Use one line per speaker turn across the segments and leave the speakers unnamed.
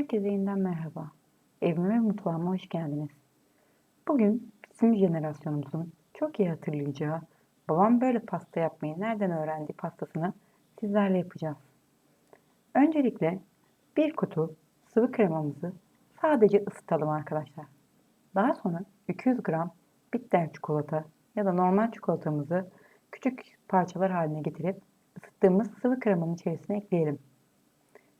Herkese yeniden merhaba. Evime mutfağıma hoş geldiniz. Bugün bizim jenerasyonumuzun çok iyi hatırlayacağı babam böyle pasta yapmayı nereden öğrendi pastasını sizlerle yapacağız. Öncelikle bir kutu sıvı kremamızı sadece ısıtalım arkadaşlar. Daha sonra 200 gram bitter çikolata ya da normal çikolatamızı küçük parçalar haline getirip ısıttığımız sıvı kremanın içerisine ekleyelim.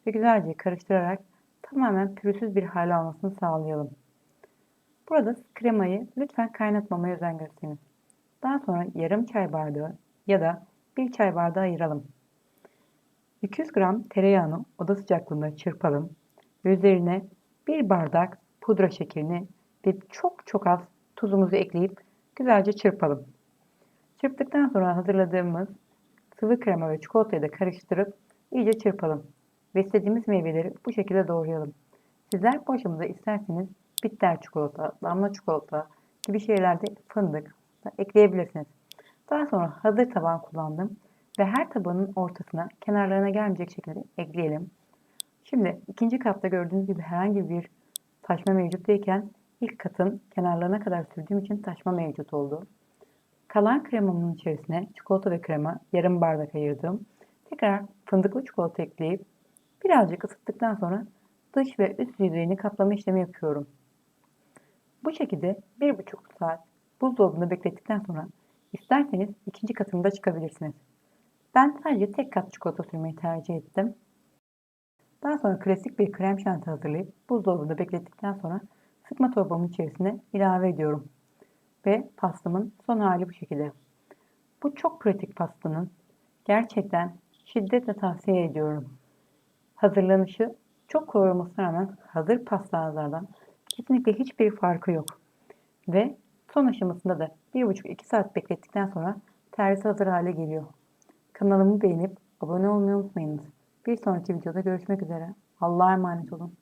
Ve güzelce karıştırarak tamamen pürüzsüz bir hale almasını sağlayalım. Burada kremayı lütfen kaynatmamaya özen gösterin. Daha sonra yarım çay bardağı ya da bir çay bardağı ayıralım. 200 gram tereyağını oda sıcaklığında çırpalım üzerine bir bardak pudra şekerini ve çok çok az tuzumuzu ekleyip güzelce çırpalım. Çırptıktan sonra hazırladığımız sıvı krema ve çikolatayı da karıştırıp iyice çırpalım ve istediğimiz meyveleri bu şekilde doğrayalım. Sizler bu aşamada isterseniz bitter çikolata, damla çikolata gibi şeylerde fındık da ekleyebilirsiniz. Daha sonra hazır taban kullandım ve her tabanın ortasına kenarlarına gelmeyecek şekilde ekleyelim. Şimdi ikinci katta gördüğünüz gibi herhangi bir taşma mevcut değilken ilk katın kenarlarına kadar sürdüğüm için taşma mevcut oldu. Kalan kremamın içerisine çikolata ve krema yarım bardak ayırdım. Tekrar fındıklı çikolata ekleyip birazcık ısıttıktan sonra dış ve üst yüzeyini kaplama işlemi yapıyorum. Bu şekilde bir buçuk saat buzdolabında beklettikten sonra isterseniz ikinci katında çıkabilirsiniz. Ben sadece tek kat çikolata sürmeyi tercih ettim. Daha sonra klasik bir krem şanti hazırlayıp buzdolabında beklettikten sonra sıkma torbamın içerisine ilave ediyorum. Ve pastamın son hali bu şekilde. Bu çok pratik pastanın gerçekten şiddetle tavsiye ediyorum. Hazırlanışı çok kolay olmasına rağmen hazır pastalardan kesinlikle hiçbir farkı yok. Ve son aşamasında da 1,5-2 saat beklettikten sonra tersi hazır hale geliyor. Kanalımı beğenip abone olmayı unutmayınız. Bir sonraki videoda görüşmek üzere. Allah'a emanet olun.